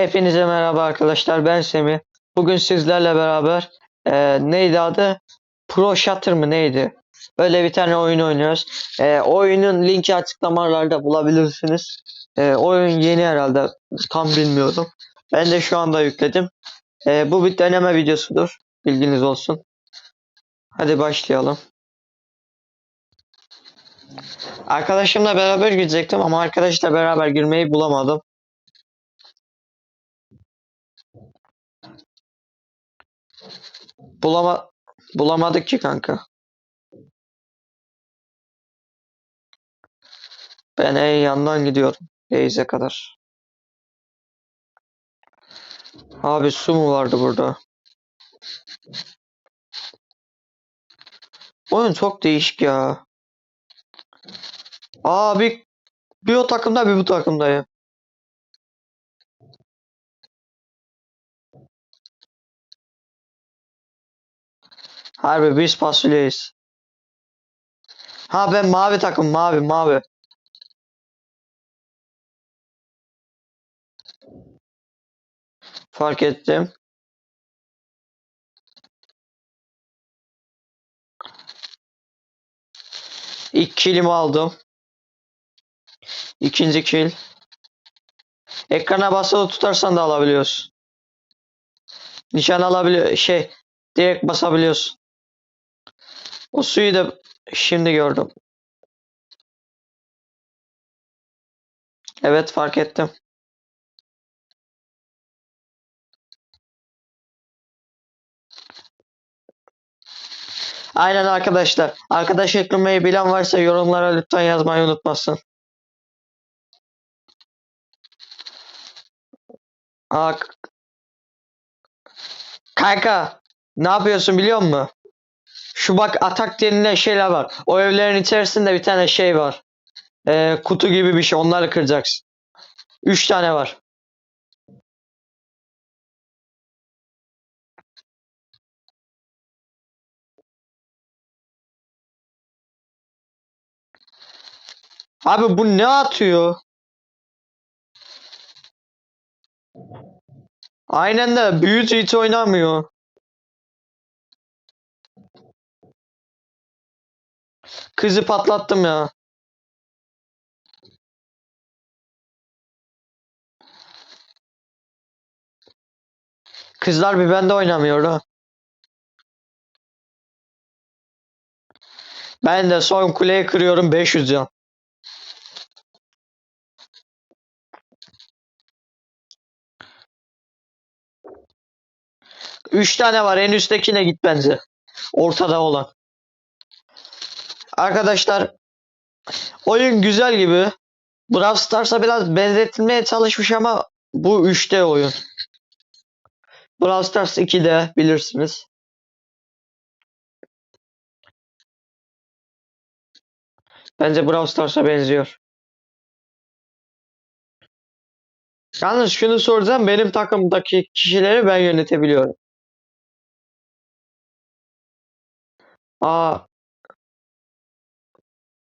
Hepinize merhaba arkadaşlar ben Semih. Bugün sizlerle beraber e, neydi adı? Pro Shooter mı neydi? Böyle bir tane oyun oynuyoruz. E, oyunun linki açıklamalarda bulabilirsiniz. E, oyun yeni herhalde tam bilmiyorum. Ben de şu anda yükledim. E, bu bir deneme videosudur. Bilginiz olsun. Hadi başlayalım. Arkadaşımla beraber gidecektim ama arkadaşla beraber girmeyi bulamadım. Bulama bulamadık ki kanka. Ben en yandan gidiyorum. Beyze kadar. Abi su mu vardı burada? Oyun çok değişik ya. Abi bir o takımda bir bu takımdayım. Harbi biz fasulyeyiz. Ha ben mavi takım mavi mavi. Fark ettim. İlk kilimi aldım. İkinci kill. Ekrana basılı tutarsan da alabiliyorsun. Nişan alabiliyor şey direkt basabiliyorsun. O suyu da şimdi gördüm. Evet fark ettim. Aynen arkadaşlar. Arkadaş eklemeyi bilen varsa yorumlara lütfen yazmayı unutmasın. Aa, kanka ne yapıyorsun biliyor musun? Şu bak atak denilen şeyler var. O evlerin içerisinde bir tane şey var. Ee, kutu gibi bir şey. Onları kıracaksın. Üç tane var. Abi bu ne atıyor? Aynen de büyücü hiç oynamıyor. Kızı patlattım ya. Kızlar bir bende oynamıyor ha. Ben de son kuleyi kırıyorum 500 can. Üç tane var. En üsttekine git bence. Ortada olan. Arkadaşlar oyun güzel gibi. Brawl Stars'a biraz benzetilmeye çalışmış ama bu 3D oyun. Brawl Stars 2'de bilirsiniz. Bence Brawl Stars'a benziyor. Yalnız şunu soracağım. Benim takımdaki kişileri ben yönetebiliyorum. Aa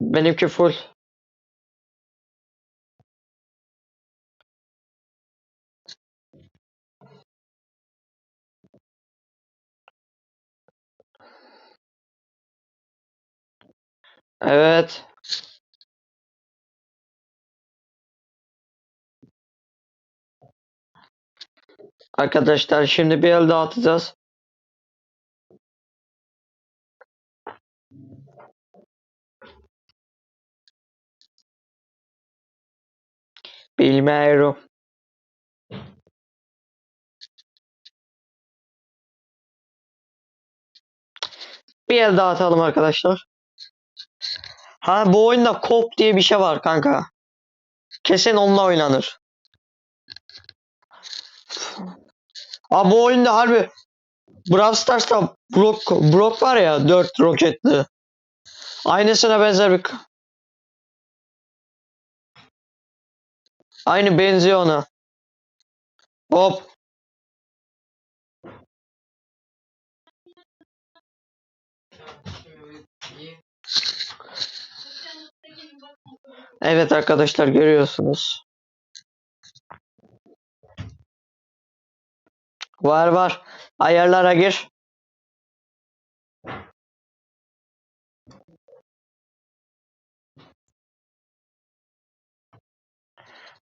benimki full. Evet. Arkadaşlar şimdi bir el dağıtacağız. Bilmiyorum. Bir el daha atalım arkadaşlar. Ha bu oyunda kop diye bir şey var kanka. Kesin onunla oynanır. Aa bu oyunda harbi Brawl Stars'ta Brock, Brock var ya 4 roketli. Aynısına benzer bir Aynı benziyor ona. Hop. Evet arkadaşlar görüyorsunuz. Var var. Ayarlara gir.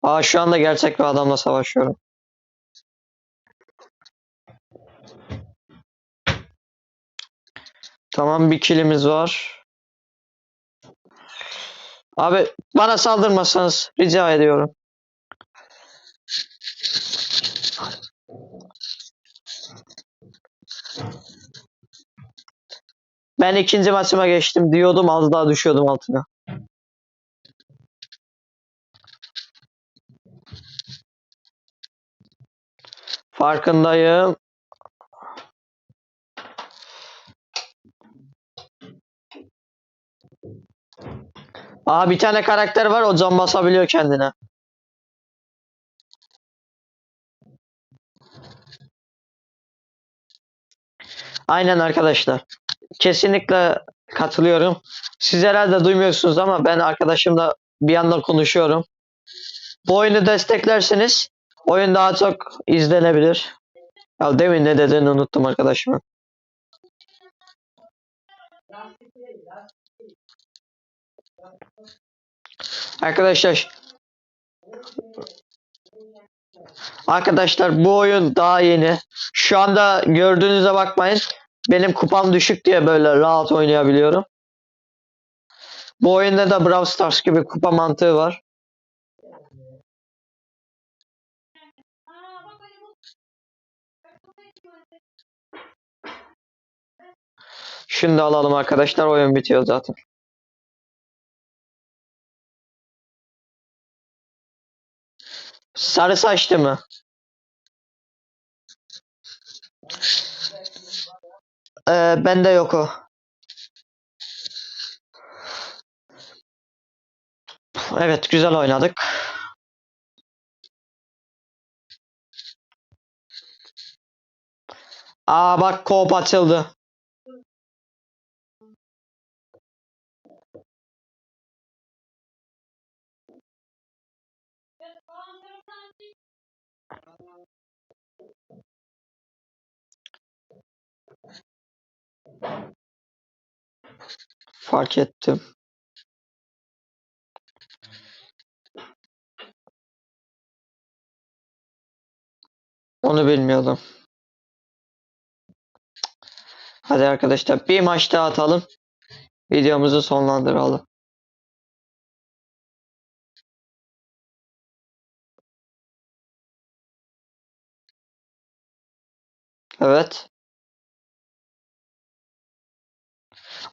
Aa şu anda gerçek bir adamla savaşıyorum. Tamam bir kilimiz var. Abi bana saldırmasanız rica ediyorum. Ben ikinci maçıma geçtim diyordum az daha düşüyordum altına. Farkındayım. Aa bir tane karakter var o can basabiliyor kendine. Aynen arkadaşlar. Kesinlikle katılıyorum. Siz herhalde duymuyorsunuz ama ben arkadaşımla bir yandan konuşuyorum. Bu oyunu desteklerseniz oyun daha çok izlenebilir. Ya demin ne dediğini unuttum arkadaşımın. Arkadaşlar Arkadaşlar bu oyun daha yeni. Şu anda gördüğünüze bakmayın. Benim kupam düşük diye böyle rahat oynayabiliyorum. Bu oyunda da Brawl Stars gibi kupa mantığı var. Şunu da alalım arkadaşlar. Oyun bitiyor zaten. Sarı saçlı mı? Ee, bende yok o. Evet güzel oynadık. Aa bak koop açıldı. Fark ettim. Onu bilmiyordum. Hadi arkadaşlar bir maç daha atalım. Videomuzu sonlandıralım. Evet.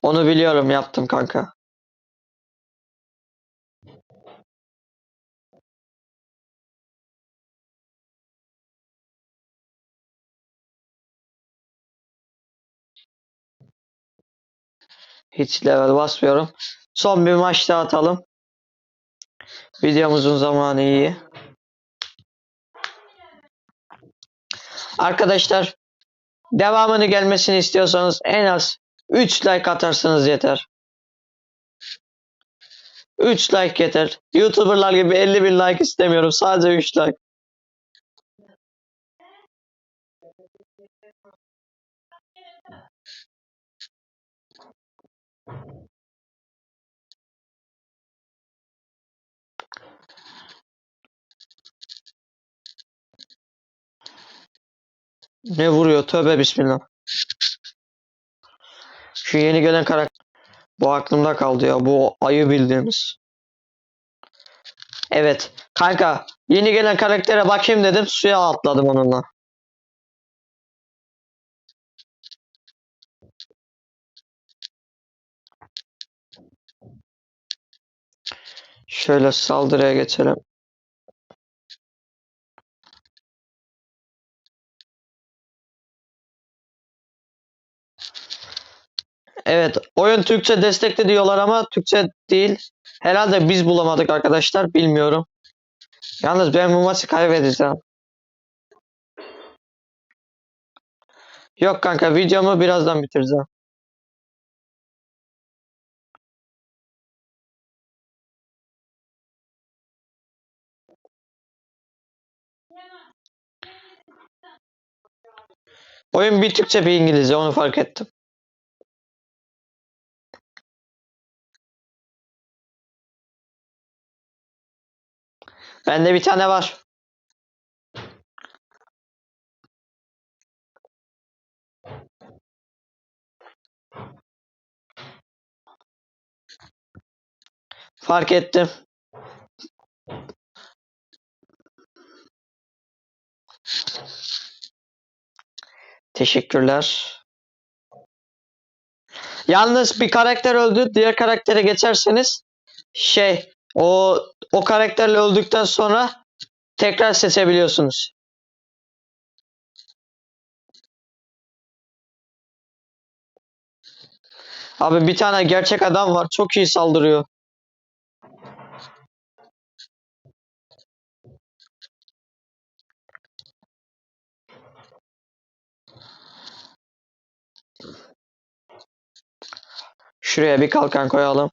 Onu biliyorum yaptım kanka. Hiç level basmıyorum. Son bir maç daha atalım. Videomuzun zamanı iyi. Arkadaşlar devamını gelmesini istiyorsanız en az 3 like atarsanız yeter. 3 like yeter. Youtuberlar gibi 50 bin like istemiyorum. Sadece 3 like. Ne vuruyor? Tövbe bismillah. Şu yeni gelen karakter. Bu aklımda kaldı ya. Bu ayı bildiğimiz. Evet. Kanka yeni gelen karaktere bakayım dedim. Suya atladım onunla. Şöyle saldırıya geçelim. Evet, oyun Türkçe destekli diyorlar ama Türkçe değil. Herhalde biz bulamadık arkadaşlar, bilmiyorum. Yalnız ben bu maçı kaybedeceğim. Yok kanka, videomu birazdan bitireceğim. Oyun bir Türkçe bir İngilizce onu fark ettim. Bende bir tane var. Fark ettim. Teşekkürler. Yalnız bir karakter öldü. Diğer karaktere geçerseniz şey o o karakterle öldükten sonra tekrar seçebiliyorsunuz. Abi bir tane gerçek adam var. Çok iyi saldırıyor. Şuraya bir kalkan koyalım.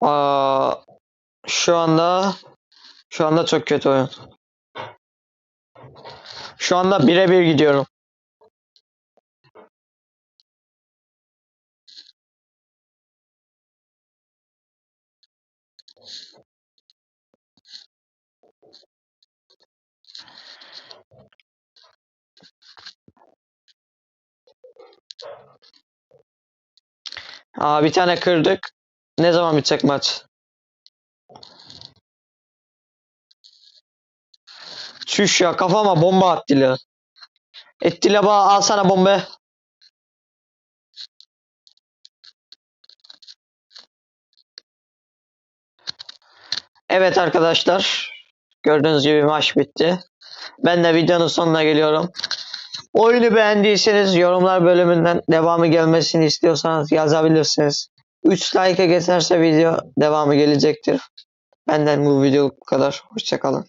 Aa, şu anda şu anda çok kötü oyun. Şu anda birebir gidiyorum. Aa, bir tane kırdık. Ne zaman bitecek maç? Çüş ya kafama bomba attılar. Ettiler bana al sana bomba. Evet arkadaşlar. Gördüğünüz gibi maç bitti. Ben de videonun sonuna geliyorum. Oyunu beğendiyseniz yorumlar bölümünden devamı gelmesini istiyorsanız yazabilirsiniz. 3 like'a geçerse video devamı gelecektir. Benden bu video bu kadar. Hoşçakalın.